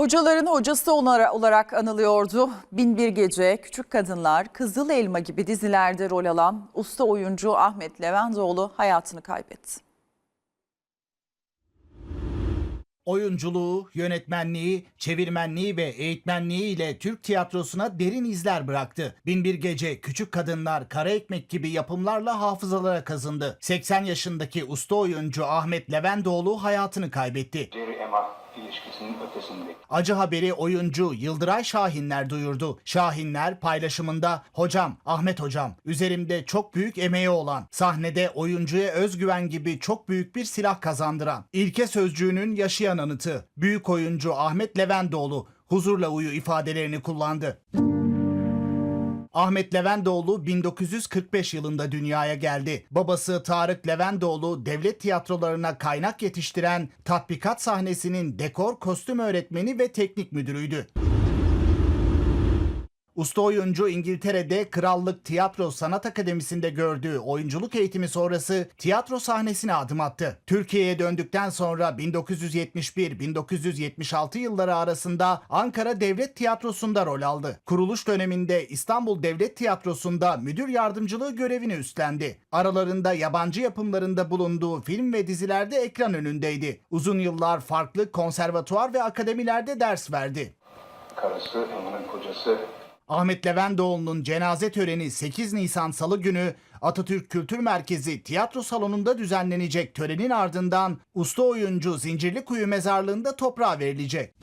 Hocaların hocası olara- olarak anılıyordu. Binbir Gece, Küçük Kadınlar, Kızıl Elma gibi dizilerde rol alan usta oyuncu Ahmet Leventoğlu hayatını kaybetti. Oyunculuğu, yönetmenliği, çevirmenliği ve eğitmenliği ile Türk tiyatrosuna derin izler bıraktı. Binbir Gece, Küçük Kadınlar, Kara Ekmek gibi yapımlarla hafızalara kazındı. 80 yaşındaki usta oyuncu Ahmet Leventoğlu hayatını kaybetti. Jerry Emma ilişkisinin ötesinde. Acı haberi oyuncu Yıldıray Şahinler duyurdu. Şahinler paylaşımında "Hocam, Ahmet hocam, üzerimde çok büyük emeği olan, sahnede oyuncuya özgüven gibi çok büyük bir silah kazandıran, ilke sözcüğünün yaşayan anıtı. Büyük oyuncu Ahmet Leventoğlu huzurla uyu ifadelerini kullandı. Ahmet Leventoğlu 1945 yılında dünyaya geldi. Babası Tarık Leventoğlu devlet tiyatrolarına kaynak yetiştiren tatbikat sahnesinin dekor kostüm öğretmeni ve teknik müdürüydü. Usta oyuncu İngiltere'de Krallık Tiyatro Sanat Akademisi'nde gördüğü oyunculuk eğitimi sonrası tiyatro sahnesine adım attı. Türkiye'ye döndükten sonra 1971-1976 yılları arasında Ankara Devlet Tiyatrosu'nda rol aldı. Kuruluş döneminde İstanbul Devlet Tiyatrosu'nda müdür yardımcılığı görevini üstlendi. Aralarında yabancı yapımlarında bulunduğu film ve dizilerde ekran önündeydi. Uzun yıllar farklı konservatuvar ve akademilerde ders verdi. Karısı, Emma'nın kocası Ahmet Leventoğlu'nun cenaze töreni 8 Nisan Salı günü Atatürk Kültür Merkezi tiyatro salonunda düzenlenecek törenin ardından usta oyuncu Zincirlikuyu mezarlığında toprağa verilecek.